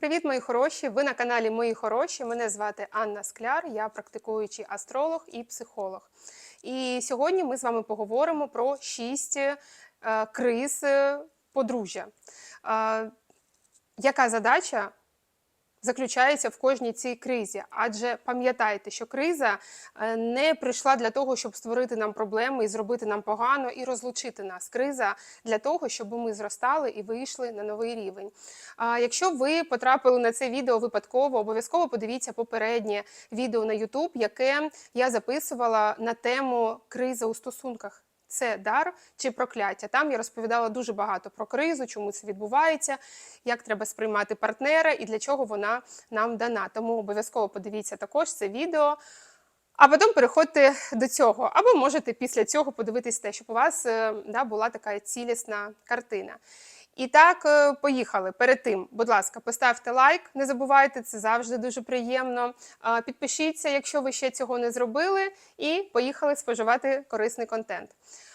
Привіт, мої хороші! Ви на каналі Мої Хороші. Мене звати Анна Скляр, я практикуючий астролог і психолог. І сьогодні ми з вами поговоримо про шість е, криз е, подружжя. Е, яка задача заключається в кожній цій кризі? Адже пам'ятайте, що криза е, не прийшла для того, щоб створити нам проблеми і зробити нам погано і розлучити нас. Криза для того, щоб ми зростали і вийшли на новий рівень. А якщо ви потрапили на це відео випадково, обов'язково подивіться попереднє відео на YouTube, яке я записувала на тему криза у стосунках. Це дар чи прокляття. Там я розповідала дуже багато про кризу, чому це відбувається, як треба сприймати партнера і для чого вона нам дана. Тому обов'язково подивіться також це відео. А потім переходьте до цього. Або можете після цього подивитись те, щоб у вас е, да, була така цілісна картина. І так, е, поїхали. Перед тим, будь ласка, поставте лайк, не забувайте, це завжди дуже приємно. Підпишіться, якщо ви ще цього не зробили, і поїхали споживати корисний контент.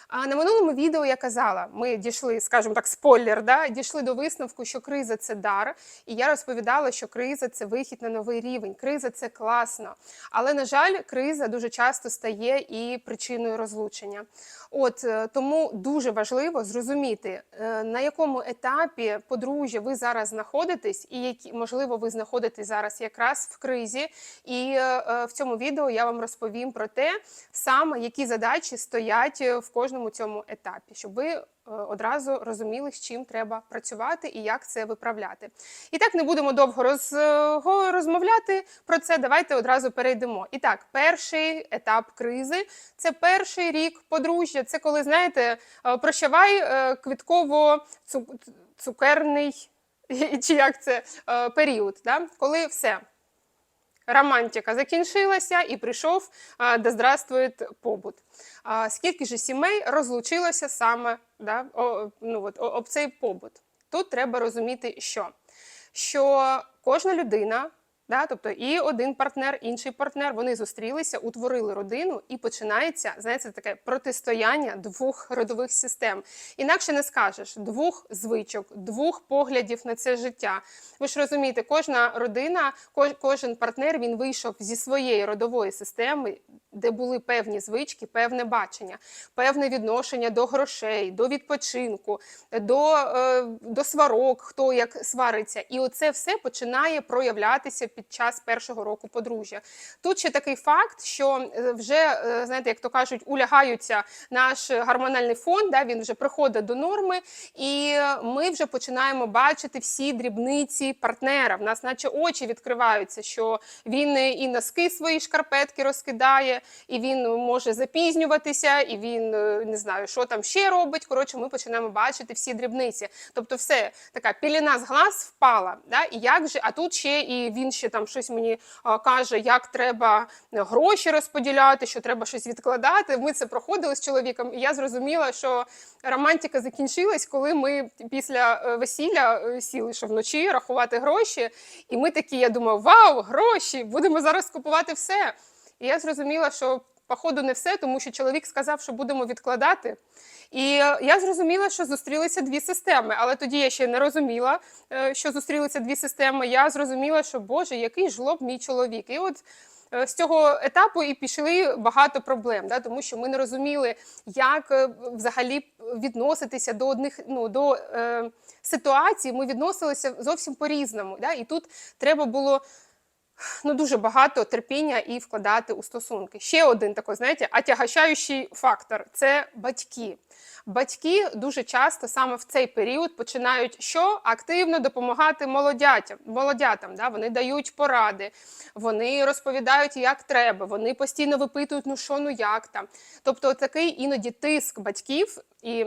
А на минулому відео я казала, ми дійшли, скажімо так, спойлер, да, дійшли до висновку, що криза це дар. І я розповідала, що криза це вихід на новий рівень. Криза це класно. Але, на жаль, криза дуже часто стає і причиною розлучення. От е, тому дуже важливо зрозуміти, е, на якому етапі подружжя ви зараз знаходитесь, і які можливо ви знаходитесь зараз якраз в кризі. І е, в цьому відео я вам розповім про те, саме які задачі стоять в кожному цьому етапі, щоб ви е, одразу розуміли, з чим треба працювати і як це виправляти. І так не будемо довго роз, е, розмовляти про це. Давайте одразу перейдемо. І так, перший етап кризи це перший рік подружжя. Це коли знаєте, е, прощавай е, квітково-цукерний чи як це період, да? коли все. Романтика закінчилася і прийшов де здравствует побут. А, скільки ж сімей розлучилося саме да, о, ну, от, об цей побут? Тут треба розуміти, що, що кожна людина, да, тобто і один партнер, інший партнер, вони зустрілися, утворили родину, і починається знаєте, таке протистояння двох родових систем. Інакше не скажеш двох звичок, двох поглядів на це життя. Ви ж розумієте, кожна родина, кож- кожен партнер він вийшов зі своєї родової системи, де були певні звички, певне бачення, певне відношення до грошей, до відпочинку, до, е, до сварок, хто як свариться. І оце все починає проявлятися під час першого року подружжя. Тут ще такий факт, що е, вже, е, знаєте, як то кажуть, улягаються наш гормональний фон, да, він вже приходить до норми, і ми вже починаємо бачити всі дрібниці партнера. В нас, наче очі відкриваються, що він і носки свої шкарпетки розкидає, і він може запізнюватися, і він е, не знаю, що там ще робить. Коротше, ми починаємо бачити всі дрібниці. Тобто, все така піліна з глаз впала. Да? І як же, а тут ще і він ще там щось мені каже, як треба гроші розподіляти, що треба щось відкладати. Ми це проходили з чоловіком, і я зрозуміла, що романтика закінчилась, коли ми після е, весілля е, сіли ще вночі рахувати гроші. І ми такі, я думаю, вау, гроші! Будемо зараз купувати все. І я зрозуміла, що походу не все, тому що чоловік сказав, що будемо відкладати. І е, я зрозуміла, що зустрілися дві системи, але тоді я ще не розуміла, е, що зустрілися дві системи. Я зрозуміла, що Боже, який жлоб мій чоловік. І от е, з цього етапу і пішли багато проблем, да, тому що ми не розуміли, як взагалі відноситися до одних ну, до е, ситуацій. Ми відносилися зовсім по-різному. Да, і тут треба було ну, дуже багато терпіння і вкладати у стосунки. Ще один такий, знаєте, отягощаючий фактор це батьки. Батьки дуже часто саме в цей період починають що активно допомагати молодятям. молодятам. Да? Вони дають поради, вони розповідають, як треба, вони постійно випитують, ну що, ну як там. Тобто, такий іноді тиск батьків і.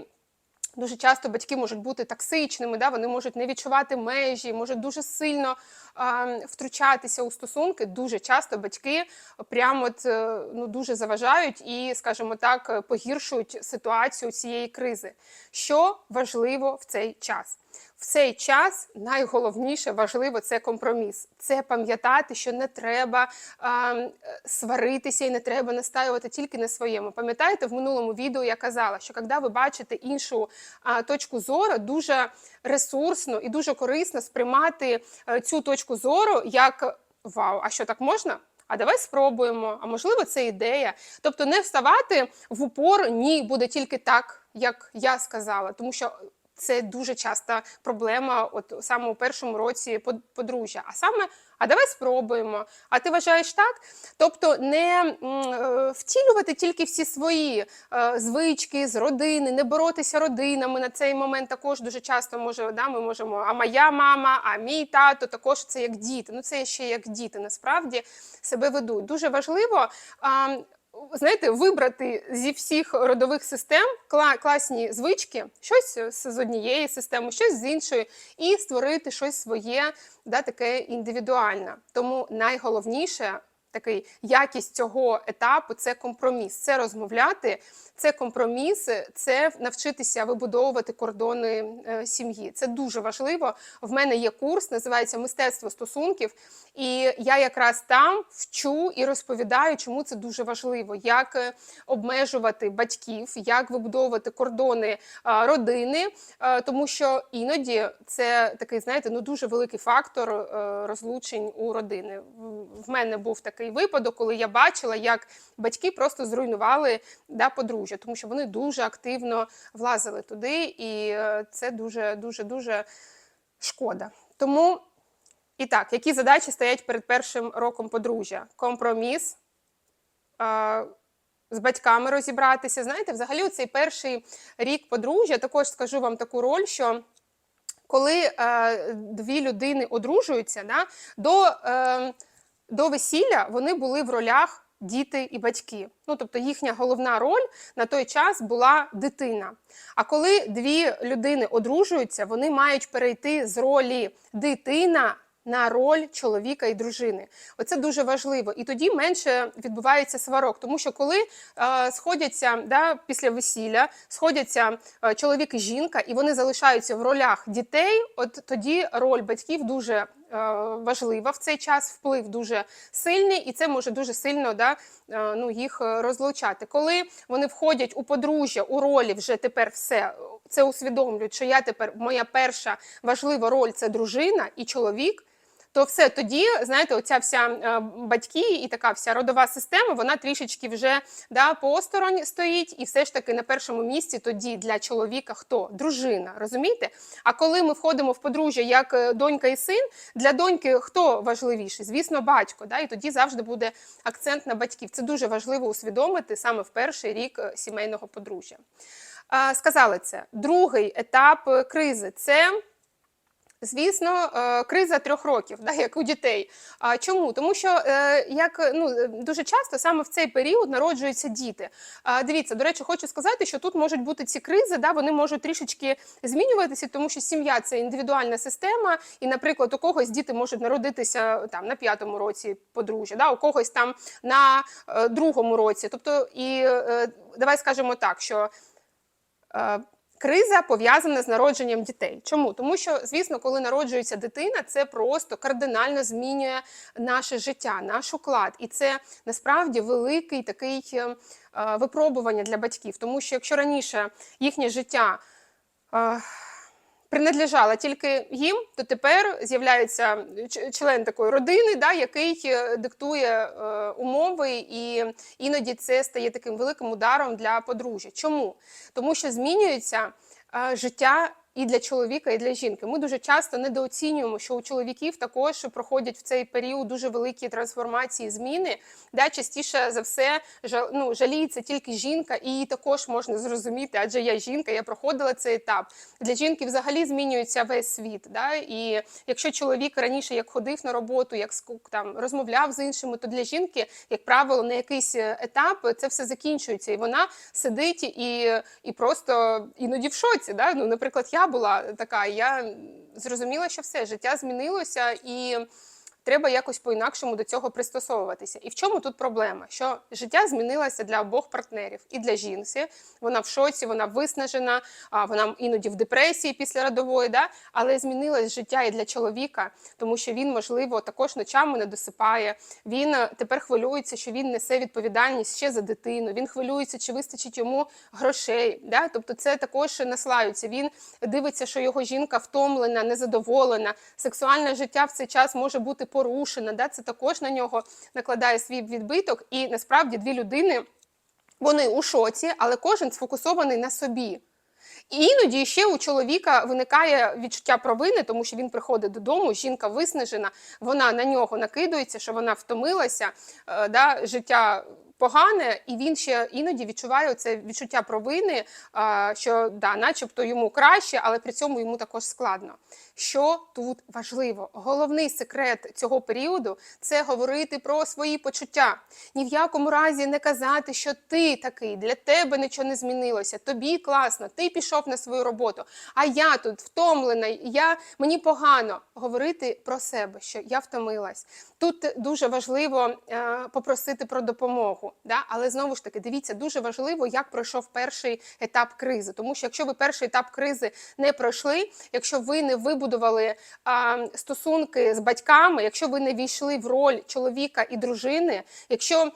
Дуже часто батьки можуть бути токсичними, да? вони можуть не відчувати межі, можуть дуже сильно е, втручатися у стосунки. Дуже часто батьки прямо от, е, ну, дуже заважають і, скажімо так, погіршують ситуацію цієї кризи. Що важливо в цей час? В цей час найголовніше важливо це компроміс. Це пам'ятати, що не треба а, е, сваритися і не треба настаювати тільки на своєму. Пам'ятаєте, в минулому відео я казала, що коли ви бачите іншу а, точку зору, дуже ресурсно і дуже корисно сприймати а, цю точку зору як вау, а що так можна? А давай спробуємо. А можливо, це ідея. Тобто не вставати в упор, ні, буде тільки так, як я сказала, тому що. Це дуже часта проблема, от саме у першому році подружжя. А саме, а давай спробуємо. А ти вважаєш так? Тобто не е, втілювати тільки всі свої е, звички з родини, не боротися родинами на цей момент також дуже часто може, да, ми можемо, а моя мама, а мій тато також це як діти. Ну це ще як діти насправді себе ведуть. Дуже важливо. Знаєте, вибрати зі всіх родових систем класні звички, щось з однієї системи, щось з іншої, і створити щось своє, да, таке індивідуальне. Тому найголовніше такий якість цього етапу це компроміс, це розмовляти, це компроміс, це навчитися вибудовувати кордони е, сім'ї. Це дуже важливо. В мене є курс, називається Мистецтво стосунків, і я якраз там вчу і розповідаю, чому це дуже важливо, як е, обмежувати батьків, як вибудовувати кордони е, родини, тому що іноді це такий, знаєте, ну дуже великий фактор розлучень у родини. В мене був такий такий випадок, коли я бачила, як батьки просто зруйнували да, подружжя, тому що вони дуже активно влазили туди, і е, це дуже дуже дуже шкода. Тому і так, які задачі стоять перед першим роком подружжя? Компроміс. З батьками розібратися. Знаєте, взагалі, цей перший рік подружжя також скажу вам таку роль, що коли е, дві людини одружуються, да, до е, до весілля вони були в ролях діти і батьки. Ну, тобто їхня головна роль на той час була дитина. А коли дві людини одружуються, вони мають перейти з ролі дитина. На роль чоловіка і дружини, оце дуже важливо, і тоді менше відбувається сварок, тому що коли е, сходяться да, після весілля, сходяться е, чоловік і жінка, і вони залишаються в ролях дітей, от тоді роль батьків дуже важлива в цей час, вплив дуже сильний, і це може дуже сильно да, е, ну, їх е, розлучати. Коли вони входять у подружжя, у ролі вже тепер все це усвідомлюють, що я тепер моя перша важлива роль це дружина і чоловік то все тоді, знаєте, оця вся е, батьки і така вся родова система, вона трішечки вже да, посторонь стоїть, і все ж таки на першому місці тоді для чоловіка хто? Дружина, розумієте? А коли ми входимо в подружжя як е, донька і син, для доньки хто важливіший? Звісно, батько. Да? І тоді завжди буде акцент на батьків. Це дуже важливо усвідомити саме в перший рік е, сімейного подружжя. Сказали це. Другий етап кризи це. Звісно, е, криза трьох років, да, як у дітей. А чому? Тому що е, як ну дуже часто саме в цей період народжуються діти. А дивіться, до речі, хочу сказати, що тут можуть бути ці кризи, да, вони можуть трішечки змінюватися, тому що сім'я це індивідуальна система, і, наприклад, у когось діти можуть народитися там на п'ятому році подружжя, да, у когось там на е, другому році. Тобто, і давай скажемо так, що. Криза пов'язана з народженням дітей. Чому? Тому що, звісно, коли народжується дитина, це просто кардинально змінює наше життя, наш уклад. І це насправді великий такий е, випробування для батьків. Тому що якщо раніше їхнє життя. Е, принадлежала тільки їм, то тепер з'являється член такої родини, да, який е, диктує е, умови, і іноді це стає таким великим ударом для подружжя. Чому? Тому що змінюється е, життя і для чоловіка, і для жінки. Ми дуже часто недооцінюємо, що у чоловіків також проходять в цей період дуже великі трансформації, зміни. Де частіше за все ну, жаліється тільки жінка, і її також можна зрозуміти, адже я жінка, я проходила цей етап. Для жінки взагалі змінюється весь світ. Да? І якщо чоловік раніше як ходив на роботу, як там розмовляв з іншими, то для жінки, як правило, на якийсь етап це все закінчується, і вона сидить і і просто іноді в шоці. Да? Ну, Наприклад, я була така, я зрозуміла, що все життя змінилося і. Треба якось по-інакшому до цього пристосовуватися. І в чому тут проблема? Що життя змінилося для обох партнерів і для жінки. Вона в шоці, вона виснажена, вона іноді в депресії після родової, да? але змінилось життя і для чоловіка, тому що він, можливо, також ночами не досипає. Він е, тепер хвилюється, що він несе відповідальність ще за дитину. Він хвилюється, чи вистачить йому грошей. Да? Тобто, це також наслаюється. Він дивиться, що його жінка втомлена, незадоволена. Сексуальне життя в цей час може бути порушене. Да? Це також на нього накладає свій відбиток. І насправді дві людини вони у шоці, але кожен сфокусований на собі. І іноді ще у чоловіка виникає відчуття провини, тому що він приходить додому, жінка виснажена, вона на нього накидується, що вона втомилася, е, да, життя погане, і він ще іноді відчуває це відчуття провини, що да, начебто йому краще, але при цьому йому також складно. Що тут важливо? Головний секрет цього періоду це говорити про свої почуття. Ні в якому разі не казати, що ти такий, для тебе нічого не змінилося, тобі класно, ти пішов на свою роботу, а я тут втомлена, я, мені погано. Говорити про себе, що я втомилась. Тут дуже важливо е, попросити про допомогу. Да? Але знову ж таки, дивіться, дуже важливо, як пройшов перший етап кризи. Тому що якщо ви перший етап кризи не пройшли, якщо ви не вибудували а, стосунки з батьками, якщо ви не війшли в роль чоловіка і дружини, якщо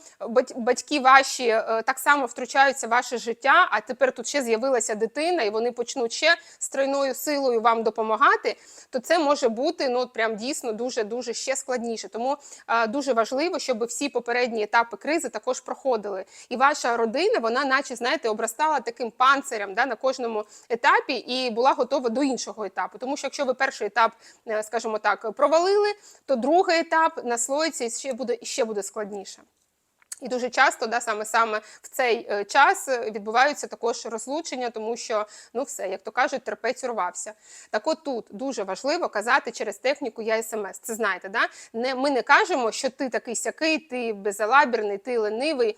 батьки ваші е, так само втручаються в ваше життя, а тепер тут ще з'явилася дитина, і вони почнуть ще з тройною силою вам допомагати, то це може бути ну прям дійсно дуже дуже ще складніше. Тому а, дуже важливо, щоб всі попередні етапи кризи також проходили. І ваша родина, вона, наче знаєте, обростала таким панцирем да, на кожному етапі і була готова до іншого етапу. Тому що якщо ви перший етап, е, скажімо так, провалили, то другий етап наслоїться і ще буде ще буде складніше. І дуже часто, да, саме саме в цей е, час е, відбуваються також розлучення, тому що ну все, як то кажуть, терпець урвався. Так от тут дуже важливо казати через техніку я смс. Це знаєте, да? Не ми не кажемо, що ти такий сякий, ти безалабірний, ти ленивий,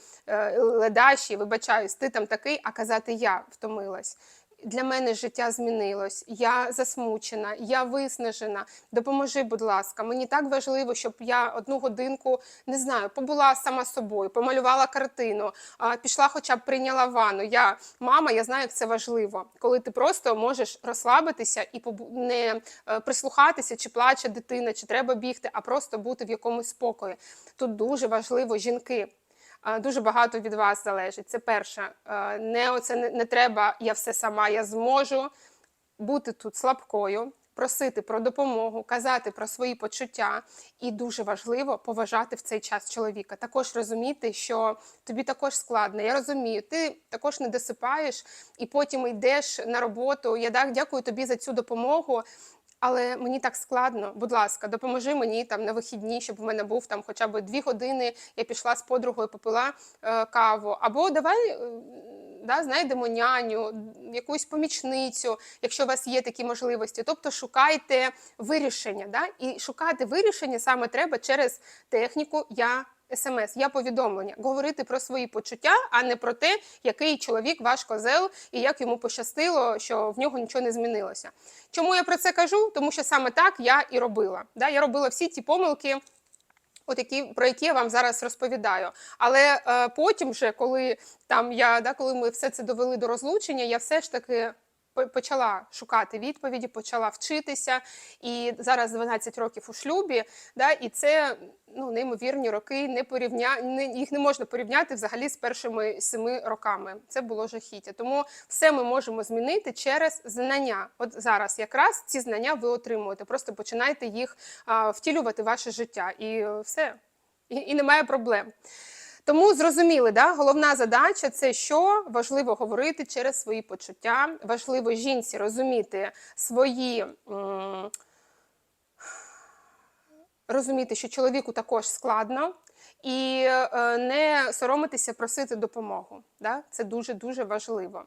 ледащий, вибачаюсь, ти там такий, а казати я втомилась. Для мене життя змінилось. Я засмучена, я виснажена. Допоможи, будь ласка. Мені так важливо, щоб я одну годинку не знаю, побула сама собою, помалювала картину, пішла, хоча б прийняла ванну. Я мама, я знаю, як це важливо, коли ти просто можеш розслабитися і не е, прислухатися, чи плаче дитина, чи треба бігти, а просто бути в якомусь спокої. Тут дуже важливо жінки. Дуже багато від вас залежить. Це перше. Не оце не, треба, я все сама, я зможу бути тут слабкою, просити про допомогу, казати про свої почуття. І дуже важливо поважати в цей час чоловіка. Також розуміти, що тобі також складно. Я розумію, ти також не досипаєш і потім йдеш на роботу. Я дякую тобі за цю допомогу. Але мені так складно. Будь ласка, допоможи мені там на вихідні, щоб в мене був там хоча б дві години. Я пішла з подругою, попила е, каву. Або давай е, да, знайдемо няню, якусь помічницю, якщо у вас є такі можливості. Тобто шукайте вирішення. Да? І шукати вирішення саме треба через техніку я. СМС, я повідомлення, говорити про свої почуття, а не про те, який чоловік ваш козел і як йому пощастило, що в нього нічого не змінилося. Чому я про це кажу? Тому що саме так я і робила. Да? Я робила всі ті помилки, От які про які я вам зараз розповідаю. Але е, потім, вже, коли там я да, коли ми все це довели до розлучення, я все ж таки почала шукати відповіді, почала вчитися. І зараз 12 років у шлюбі, да, і це ну, неймовірні роки, не порівня... їх не можна порівняти взагалі з першими семи роками. Це було жахіття. Тому все ми можемо змінити через знання. От зараз якраз ці знання ви отримуєте. Просто починайте їх а, втілювати в ваше життя, і е, все. І, і немає проблем. Тому зрозуміли, да? головна задача це що важливо говорити через свої почуття. Важливо жінці розуміти свої. м, Розуміти, що чоловіку також складно, і е, не соромитися просити допомогу. Да? Це дуже дуже важливо.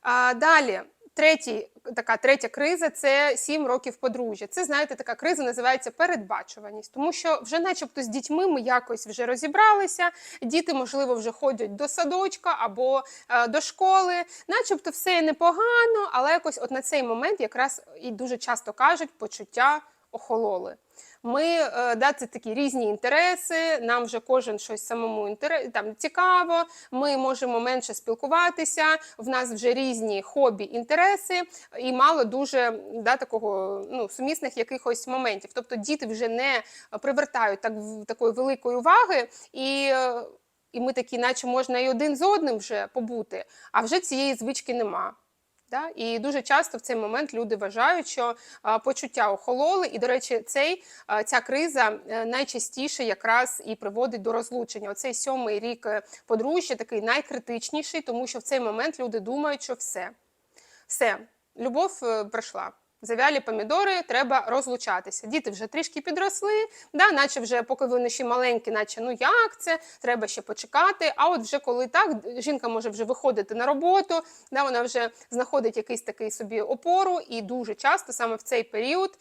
А, далі, третій, така третя криза це 7 років подружжя. Це, знаєте, така криза називається передбачуваність, тому що вже, начебто, з дітьми ми якось вже розібралися. Діти, можливо, вже ходять до садочка або е, до школи, начебто, все непогано, але якось от на цей момент якраз і дуже часто кажуть почуття охололи. Ми е, да, це такі різні інтереси. Нам вже кожен щось самому інтерес, там цікаво. Ми можемо менше спілкуватися. В нас вже різні хобі, інтереси, і мало дуже да, такого ну, сумісних якихось моментів. Тобто діти вже не привертають так такої великої уваги і. е, І ми такі, наче можна і один з одним вже побути, а вже цієї звички нема. Да? І дуже часто в цей момент люди вважають, що почуття охололи, і, до речі, цей, ця криза е, найчастіше якраз і приводить до розлучення. Оцей сьомий рік е, подружжя такий найкритичніший, тому що в цей момент люди думають, що все, все, любов е, пройшла. Завялі помідори, треба розлучатися. Діти вже трішки підросли, да, наче вже поки вони ще маленькі, наче ну як це, треба ще почекати. А от вже коли так, жінка може вже виходити на роботу, да, вона вже знаходить якийсь такий собі опору, і дуже часто саме в цей період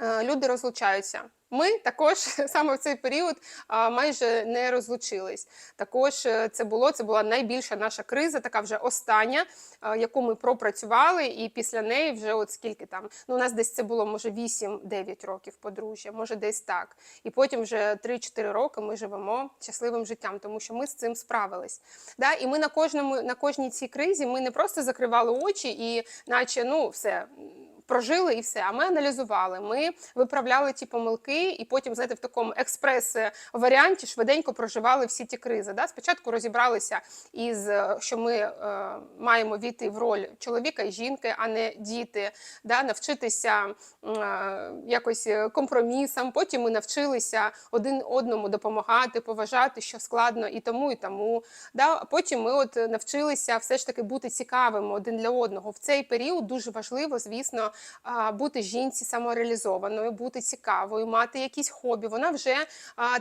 е, люди розлучаються. Ми також саме в цей період майже не розлучились. Також е, це було це була найбільша наша криза, така вже остання, яку ми пропрацювали, і після неї вже от скільки там. Ну, у нас десь це було може 8-9 років подружжя, може десь так. І потім вже 3-4 роки ми живемо щасливим життям, тому що ми з цим справились. Да? І ми на кожному на кожній цій кризі ми не просто закривали очі і, наче, ну все прожили і все. А ми аналізували, ми виправляли ті помилки, і потім, знаєте, в такому експрес-варіанті швиденько проживали всі ті кризи. Да? Спочатку розібралися із е, що ми е, маємо війти в роль чоловіка і жінки, а не діти, да? навчитися е, якось компромісам. Потім ми навчилися один одному допомагати, поважати, що складно і тому, і тому. Да? Потім ми от навчилися все ж таки бути цікавими один для одного. В цей період дуже важливо, звісно, бути жінці самореалізованою, бути цікавою, мати якісь хобі. Вона вже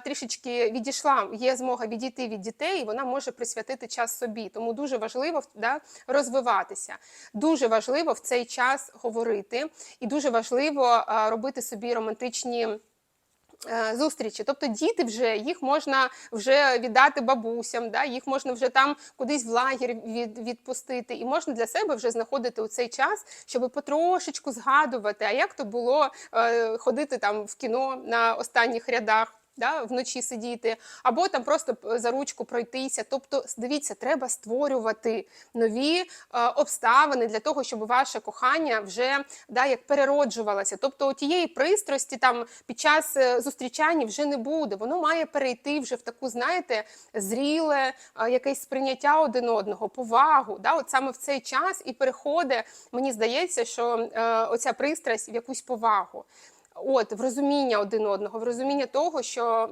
трішечки відійшла, є змога відійти від дітей, і вона може присвятити час собі. Тому дуже важливо да, розвиватися. Дуже важливо в цей час говорити, і дуже важливо робити собі романтичні. Е, Зустрічі, тобто діти вже їх можна вже віддати бабусям, да? їх можна вже там кудись в лагер від, відпустити, і можна для себе вже знаходити у цей час, щоб потрошечку згадувати, а як то було е, ходити там в кіно на останніх рядах. Да, вночі сидіти, або там просто за ручку пройтися. Тобто, дивіться, треба створювати нові е, обставини для того, щоб ваше кохання вже да, як перероджувалося. Тобто тієї пристрасті там під час е, зустрічання вже не буде. Воно має перейти вже в таку, знаєте, зріле е, якесь сприйняття один одного, повагу. Да, от саме в цей час і переходить, мені здається, що е, оця пристрасть в якусь повагу. От, в розуміння один одного, в розуміння того, що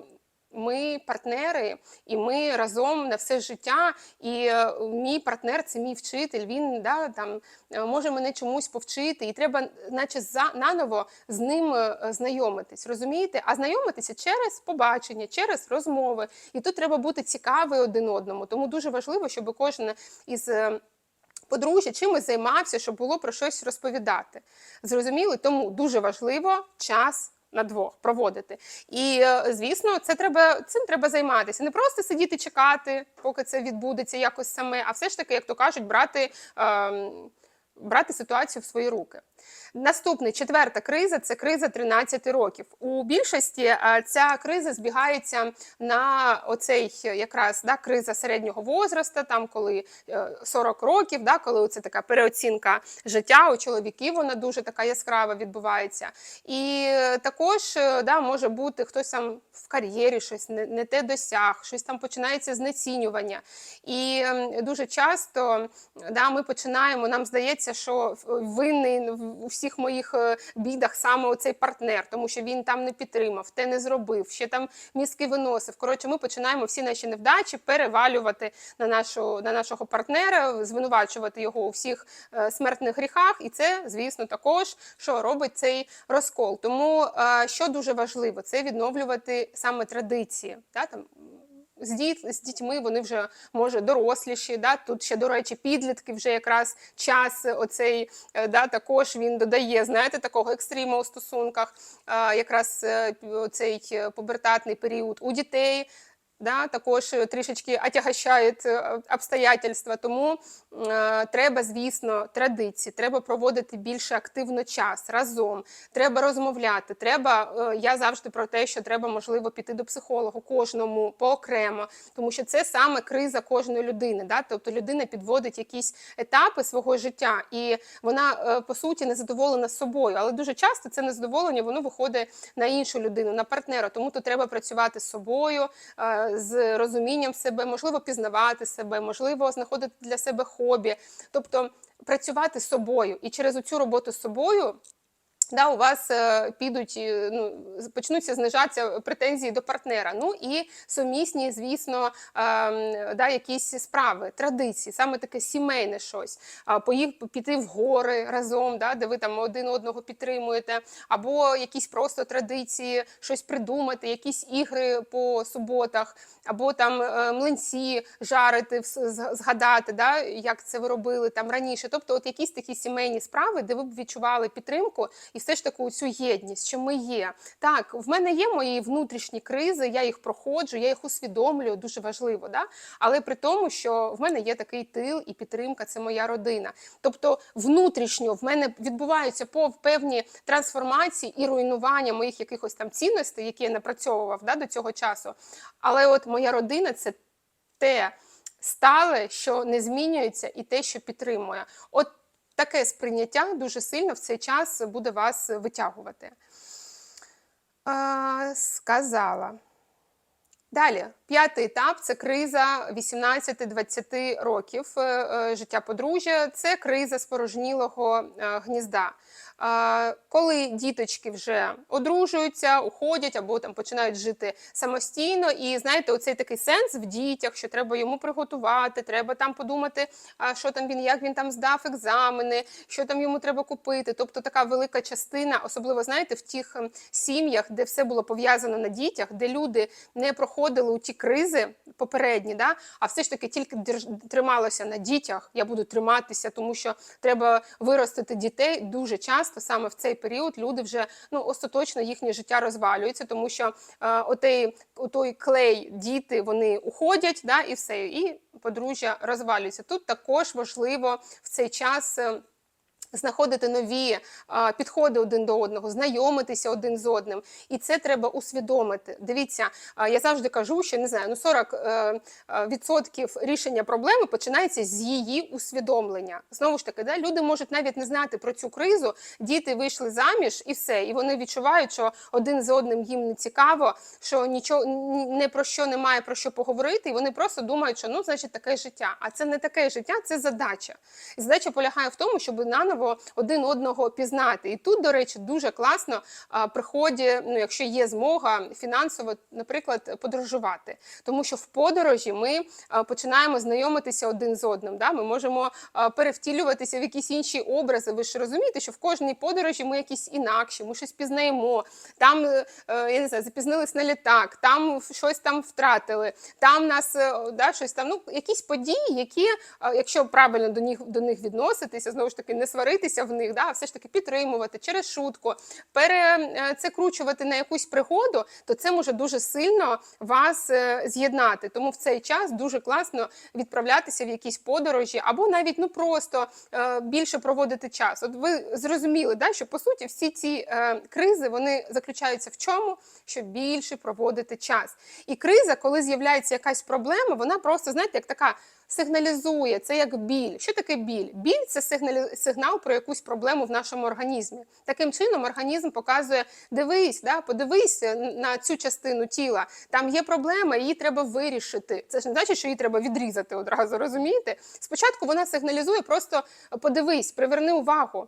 ми партнери, і ми разом на все життя. І е, мій партнер це мій вчитель. Він да, там, е, може мене чомусь повчити, і треба, наче за наново з ним е, знайомитись. Розумієте? А знайомитися через побачення, через розмови. І тут треба бути цікавий один одному. Тому дуже важливо, щоб кожен із. Е, подружжя чимось займався, щоб було про щось розповідати. Зрозуміли? Тому дуже важливо час. На двох проводити, і е, звісно, це треба цим треба займатися. Не просто сидіти чекати, поки це відбудеться якось саме, а все ж таки, як то кажуть, брати, е, брати ситуацію в свої руки. Наступний четверта криза це криза 13 років. У більшості е, ця криза збігається на оцей е, якраз да, криза середнього возрасту, там коли е, 40 років, да, коли це така переоцінка життя у чоловіків, вона дуже така яскрава відбувається. І е, також е, да, може бути хтось там в кар'єрі щось не, не те досяг, щось там починається знецінювання. І ем, дуже часто да, ми починаємо, нам здається, що винний в- у всіх моїх е, бідах саме оцей партнер, тому що він там не підтримав, те не зробив, ще там мізки виносив. Коротше, ми починаємо всі наші невдачі перевалювати на, нашу, на нашого партнера, звинувачувати його у всіх е, смертних гріхах. І це, звісно, також що робить цей розкол. Тому е, що дуже важливо, це відновлювати саме традиції. Да, там, з, діт, з дітьми вони вже може доросліші. Да? Тут ще, до речі, підлітки вже якраз час оцей е, да, також він додає, знаєте, такого екстриму у стосунках, е, якраз е, цей пубертатний період у дітей. Да, також е, трішечки отягощають е, обстоятельства. Тому е, треба, звісно, традиції, треба проводити більше активно час разом, треба розмовляти. Треба, е, я завжди про те, що треба можливо піти до психолога кожному поокремо, тому що це саме криза кожної людини. Да? Тобто людина підводить якісь етапи свого життя, і вона е, по суті не задоволена собою. Але дуже часто це незадоволення воно виходить на іншу людину, на партнера. Тому то треба працювати з собою, е, з розумінням себе, можливо, пізнавати себе, можливо, знаходити для себе хобі, тобто працювати з собою. І через цю роботу з собою. Да, у вас е, підуть, е, ну, почнуться знижатися претензії до партнера. Ну і сумісні, звісно, е, да, якісь справи, традиції, саме таке сімейне щось. Поїх, піти в гори разом, да, де ви там один одного підтримуєте, або якісь просто традиції, щось придумати, якісь ігри по суботах, або там е, млинці жарити, згадати, да, як це ви робили там раніше. Тобто, от якісь такі сімейні справи, де ви б відчували підтримку і все ж таки цю єдність, що ми є. Так, в мене є мої внутрішні кризи, я їх проходжу, я їх усвідомлюю, дуже важливо. Да? Але при тому, що в мене є такий тил і підтримка, це моя родина. Тобто, внутрішньо в мене відбуваються певні трансформації і руйнування моїх якихось там цінностей, які я напрацьовував да, до цього часу. Але от моя родина це те стале, що не змінюється, і те, що підтримує. От таке сприйняття дуже сильно в цей час буде вас витягувати. А, сказала. Далі, п'ятий етап це криза 18-20 років е, е, життя подружжя. Це криза спорожнілого е, гнізда. Коли діточки вже одружуються, уходять або там починають жити самостійно, і знаєте, оцей такий сенс в дітях, що треба йому приготувати, треба там подумати, що там він, як він там здав екзамени, що там йому треба купити. Тобто така велика частина, особливо знаєте, в тих ем, сім'ях, де все було пов'язано на дітях, де люди не проходили у ті кризи попередні, да, а все ж таки тільки трималося на дітях. Я буду триматися, тому що треба виростити дітей. Дуже часто саме в цей період люди вже ну остаточно їхнє життя розвалюється, тому що е, отей, отой клей, діти вони уходять, да, і все, і подружжя розвалюється. Тут також важливо в цей час. Знаходити нові підходи один до одного, знайомитися один з одним, і це треба усвідомити. Дивіться, я завжди кажу, що не знаю, ну 40 е, е, рішення проблеми починається з її усвідомлення. Знову ж таки, да, люди можуть навіть не знати про цю кризу. Діти вийшли заміж і все, і вони відчувають, що один з одним їм не цікаво, що нічого ні- не про що немає про що поговорити, і вони просто думають, що ну значить таке життя. А це не таке життя, це задача. І задача полягає в тому, щоб наново один одного пізнати. І тут, до речі, дуже класно а, приході, ну якщо є змога фінансово, наприклад, подорожувати. Тому що в подорожі ми починаємо знайомитися один з одним. Да? Ми можемо перевтілюватися в якісь інші образи. Ви ж розумієте, що в кожній подорожі ми якісь інакші, ми щось пізнаємо. Там е, е, я не знаю, запізнились на літак, там щось там втратили, там нас е, да, щось там. Ну якісь події, які, якщо правильно до них до них відноситися, знову ж таки, не сваритися в них, да, все ж таки підтримувати через шутку, перецекручувати на якусь пригоду, то це може дуже сильно вас е, з'єднати. Тому в цей час дуже класно відправлятися в якісь подорожі, або навіть ну просто е, більше проводити час. От ви зрозуміли, да, що по суті всі ці е, кризи вони заключаються в чому? Що більше проводити час. І криза, коли з'являється якась проблема, вона просто знаєте, як така сигналізує, це як біль. Що таке біль? Біль це сигнал про якусь проблему в нашому організмі. Таким чином, організм показує: дивись, да, подивись на цю частину тіла. Там є проблема, її треба вирішити. Це ж не значить, що її треба відрізати одразу. Розумієте? Спочатку вона сигналізує, просто подивись, приверни увагу.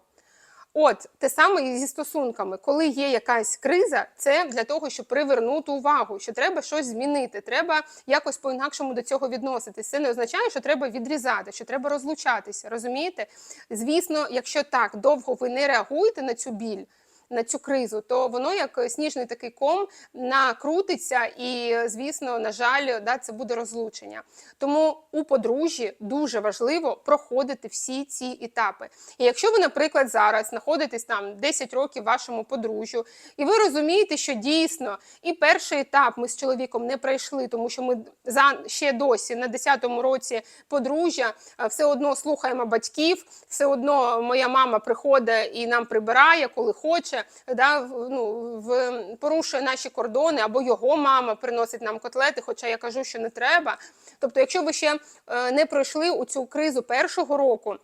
От те саме і зі стосунками, коли є якась криза, це для того, щоб привернути увагу, що треба щось змінити, треба якось по-інакшому до цього відноситись. Це не означає, що треба відрізати, що треба розлучатися. Розумієте? Звісно, якщо так довго ви не реагуєте на цю біль. На цю кризу, то воно як сніжний такий ком накрутиться, і, звісно, на жаль, да, це буде розлучення. Тому у подружжі дуже важливо проходити всі ці етапи. І якщо ви, наприклад, зараз знаходитесь там 10 років вашому подружжю, і ви розумієте, що дійсно і перший етап ми з чоловіком не пройшли, тому що ми за ще досі на 10-му році подружжя все одно слухаємо батьків, все одно моя мама приходить і нам прибирає, коли хоче, да, ну, в, порушує наші кордони, або його мама приносить нам котлети, хоча я кажу, що не треба. Тобто, якщо ви ще е, не пройшли у цю кризу першого року.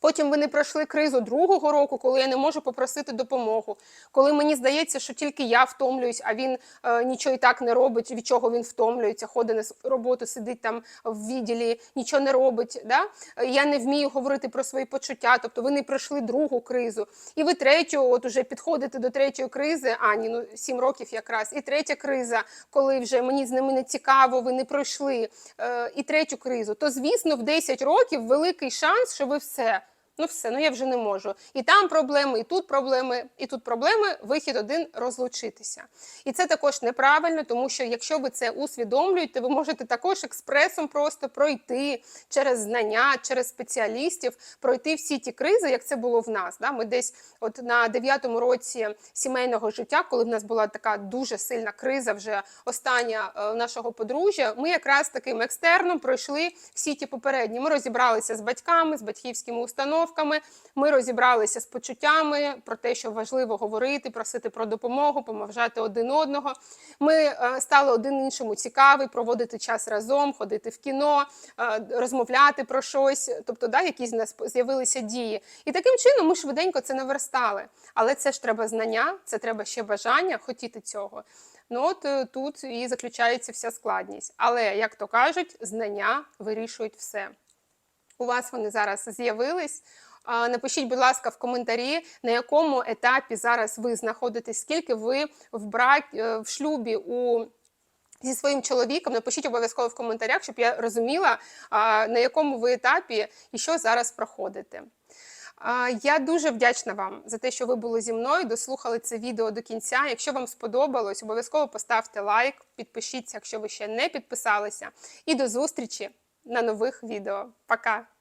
Потім ви не пройшли кризу другого року, коли я не можу попросити допомогу. Коли мені здається, що тільки я втомлююсь, а він е, нічого і так не робить, від чого він втомлюється, ходить на роботу, сидить там в відділі, нічого не робить. Да? Е, Я не вмію говорити про свої почуття. Тобто ви не пройшли другу кризу. І ви третю, от уже підходите до третьої кризи, а ні, ну сім років якраз. І третя криза, коли вже мені з ними не цікаво, ви не пройшли. Е, і третю кризу. То звісно, в 10 років великий шанс, що ви все. Ну все, ну я вже не можу. І там проблеми, і тут проблеми, і тут проблеми. Вихід один розлучитися. І це також неправильно, тому що якщо ви це усвідомлюєте, ви можете також експресом просто пройти через знання, через спеціалістів, пройти всі ті кризи, як це було в нас. Да? Ми десь от на дев'ятому році сімейного життя, коли в нас була така дуже сильна криза, вже остання е, нашого подружжя, ми якраз таким екстерном пройшли всі ті попередні. Ми розібралися з батьками, з батьківськими установками. Ми розібралися з почуттями про те, що важливо говорити, просити про допомогу, помовжати один одного. Ми е, стали один іншому цікаві, проводити час разом, ходити в кіно, е, розмовляти про щось. Тобто, да, якісь в нас з'явилися дії. І таким чином ми швиденько це наверстали. Але це ж треба знання, це треба ще бажання хотіти цього. Ну от е, тут і заключається вся складність. Але як то кажуть, знання вирішують все у вас вони зараз з'явились. Напишіть, будь ласка, в коментарі, на якому етапі зараз ви знаходитесь, скільки ви в брак е, в шлюбі у. Зі своїм чоловіком напишіть обов'язково в коментарях, щоб я розуміла, на якому ви етапі і що зараз проходите. Я дуже вдячна вам за те, що ви були зі мною, дослухали це відео до кінця. Якщо вам сподобалось, обов'язково поставте лайк, підпишіться, якщо ви ще не підписалися. І до зустрічі на нових відео. Пока!